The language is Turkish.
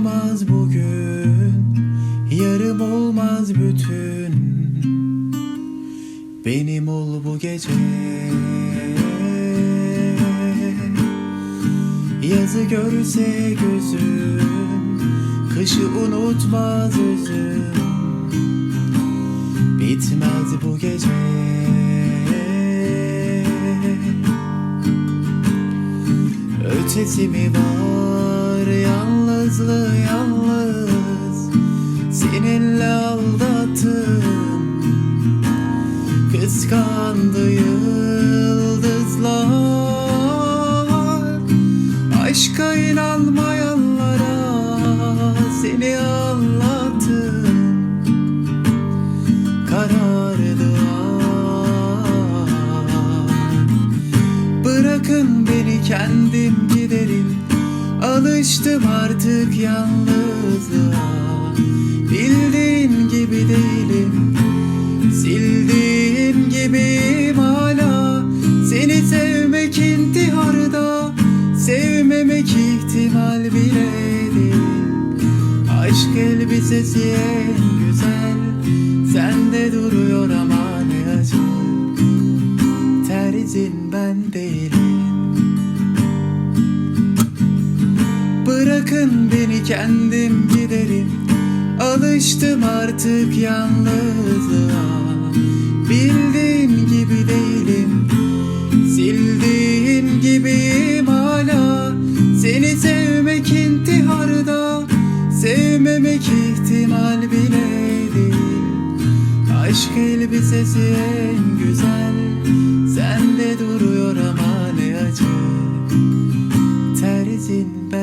olmaz bugün Yarım olmaz bütün. Benim ol bu gece. Yazı görse gözüm Kışı unutmaz üzüm. Bitmez bu gece. Ötesi mi var yalnız yalnızlığı yalnız Seninle aldattım. Kıskandı yıldızlar. Aşka inanmayanlara seni anlattım. Karardılar Bırakın beni kendim giderim Alıştım artık yalnızlığa. Bildiğin gibi değilim. Sildiğin gibiyim hala. Seni sevmek intiharda. Sevmemek ihtimal bile değil. Aşk elbisesi en güzel. Sende duruyor ama ne acı. Terzin ben değilim Bırakın beni kendim giderim. Alıştım artık yalnızlığa. Bildiğin gibi değilim. Sildiğin gibiyim hala. Seni sevmek intiharda. Sevmemek ihtimal bile değil Aşk elbisesi en güzel. Sende duruyor ama ne acı. Terzin ben